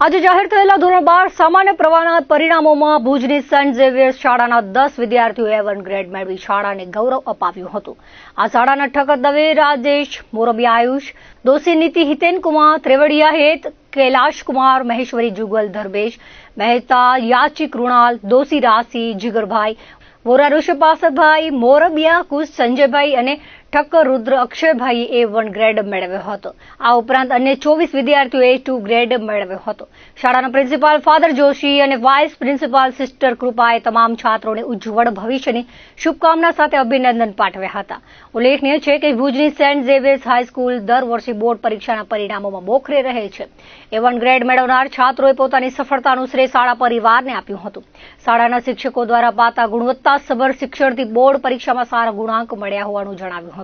આજે જાહેર થયેલા ધોરણ બાર સામાન્ય પ્રવાહના પરિણામોમાં ભુજની સેન્ટ ઝેવિયર્સ શાળાના દસ વિદ્યાર્થીઓએ વન ગ્રેડ મેળવી શાળાને ગૌરવ અપાવ્યું હતું. આ શાળાના ઠકર દવે રાજેશ, મોરબી આયુષ, દોશી નીતિ હિતેન કુમાર, ત્રેવડિયા હેત, કૈલાશ કુમાર, મહેશ્વરી જુગલ, ધર્મેશ મહેતા યાચી કૃણાલ દોશી રાશી, જીગરભાઈ, વોરા ઋષભ પાસદભાઈ મોરબિયા કુશ સંજયભાઈ અને ઠક્કર રુદ્ર અક્ષયભાઈએ એ વન ગ્રેડ મેળવ્યો હતો. આ ઉપરાંત અન્ય ચોવીસ વિદ્યાર્થીઓએ ટુ ગ્રેડ મેળવ્યો હતો. શાળાના પ્રિન્સિપાલ ફાધર જોશી અને વાઇસ પ્રિન્સિપાલ સિસ્ટર કૃપાએ તમામ છાત્રોને ઉજ્જવળ ભવિષ્યની શુભકામના સાથે અભિનંદન પાઠવ્યા હતા. ઉલ્લેખનીય છે કે ભુજની સેન્ટ ઝેવિયર્સ હાઈસ્કૂલ દર વર્ષે બોર્ડ પરીક્ષાના પરિણામોમાં મોખરે રહે છે. એ વન ગ્રેડ મેળવનાર છાત્રોએ પોતાની સફળતાનું શ્રેય શાળા પરિવારને આપ્યું હતું. શાળાના શિક્ષકો દ્વારા પાતા ગુણવત્તાસભર શિક્ષણથી બોર્ડ પરીક્ષામાં સારા ગુણાંક મળ્યા હોવાનું જણાવ્યું હતું.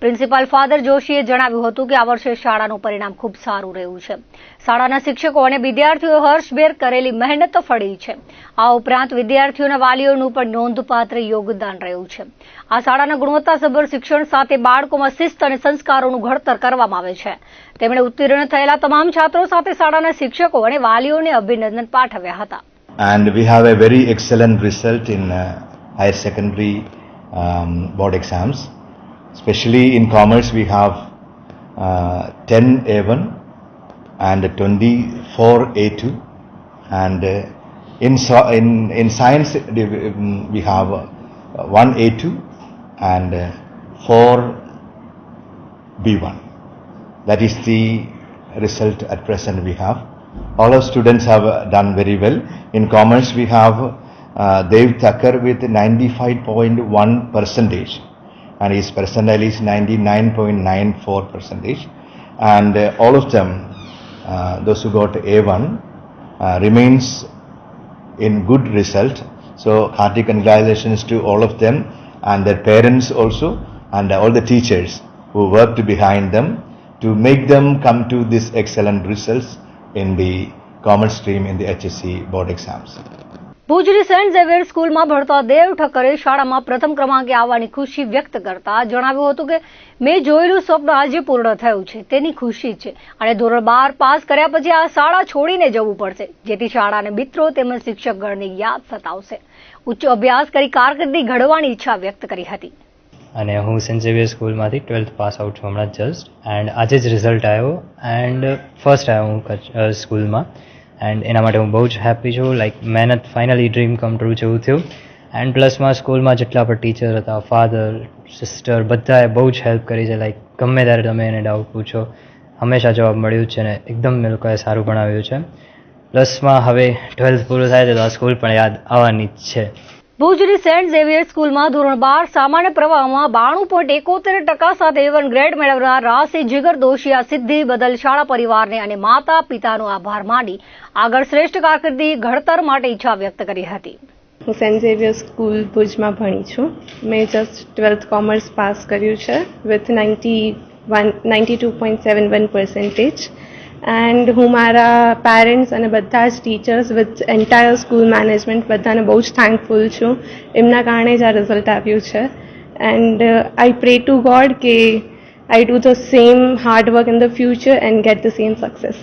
પ્રિન્સિપાલ ફાધર જોશીએ જણાવ્યું હતું કે આ વર્ષે શાળાનું પરિણામ ખૂબ સારું રહ્યું છે. શાળાના શિક્ષકો અને વિદ્યાર્થીઓએ હર્ષભેર કરેલી મહેનત ફળી છે. આ ઉપરાંત વિદ્યાર્થીઓના વાલીઓનું પણ નોંધપાત્ર યોગદાન રહ્યું છે. આ શાળાના ગુણવત્તાસભર શિક્ષણ સાથે બાળકોમાં શિસ્ત અને સંસ્કારોનું ઘડતર કરવામાં આવે છે. તેમણે ઉત્તીર્ણ થયેલા તમામ છાત્રો સાથે શાળાના શિક્ષકો અને વાલીઓને અભિનંદન પાઠવ્યા હતા. And we have a very excellent result in uh, higher secondary um. Especially in commerce, we have uh, 10 A1 and 24 A2, and uh, in, in in science um, we have uh, one A2 and uh, four B1. That is the result at present we have. All our students have uh, done very well. In commerce, we have uh, Dev Thakkar with 95.1 percentage, and his percentile is 99.94 percentage. And uh, all of them, uh, those who got A1, uh, remains in good result. So hearty congratulations to all of them and their parents also, and all the teachers who worked behind them to make them come to this excellent results in the common stream in the HSC board exams. ભુજની Saint Xavier સ્કૂલમાં ભણતા દેવ ઠક્કરે શાળામાં પ્રથમ ક્રમાંકે આવવાની ખુશી વ્યક્ત કરતા જણાવ્યું હતું કે, મેં જોયેલું સ્વપ્ન આજે પૂર્ણ થયું છે, તેની ખુશી છે. અને ધોરણ બાર પાસ કર્યા પછી આ શાળા છોડીને જવું પડશે, જેથી શાળાને મિત્રો તેમજ શિક્ષકગણની યાદ સતાવશે. ઉચ્ચ અભ્યાસ કરી કારકિર્દી ઘડવાની ઈચ્છા વ્યક્ત કરી હતી. અને હું સેન્ટ ઝેવિયર સ્કૂલમાંથી ટ્વેલ્થ પાસ આઉટ છું હમણાં જસ્ટ. એન્ડ આજે જ રિઝલ્ટ આવ્યો. એન્ડ ફર્સ્ટ આવ્યો હું સ્કૂલમાં. એન્ડ એના માટે હું બહુ જ હેપી છું. લાઈક મહેનત ફાઇનલી ડ્રીમ કમ ટ્રુ જેવું થયું. એન્ડ પ્લસમાં સ્કૂલમાં જેટલા પણ ટીચર હતા ફાધર સિસ્ટર બધાએ બહુ જ હેલ્પ કરી છે. લાઈક ગમે ત્યારે તમે એને ડાઉટ પૂછો, હંમેશા જવાબ મળ્યું છે ને એકદમ એ લોકોએ સારું ભણાવ્યું છે. પ્લસમાં હવે ટ્વેલ્થ પૂરું થાય છે તો આ સ્કૂલ પણ યાદ આવવાની જ છે. ભુજની સેન્ટ ઝેવિયર સ્કૂલમાં ધોરણ બાર સામાન્ય પ્રવાહમાં બાણું પોઈન્ટ એકોતેર ટકા સાથે વન ગ્રેડ મેળવનાર રાસી જીગર દોશી આ સિદ્ધિ બદલ શાળા પરિવારને અને માતા પિતાનો આભાર માની આગળ શ્રેષ્ઠ કારકિર્દી ઘડતર માટે ઈચ્છા વ્યક્ત કરી હતી. હું સેન્ટ ઝેવિયર સ્કૂલ ભુજમાં ભણી છું. મેં જસ્ટ ટ્વેલ્થ કોમર્સ પાસ કર્યું છે with ninety one ninety two point seven one percentage and હું મારા પેરેન્ટ્સ અને બધા જ teachers with entire school management બધાને બહુ જ થેન્કફુલ છું. એમના કારણે જ આ રિઝલ્ટ આવ્યું છે. And I pray to God કે I do the same hard work in the future and get the same success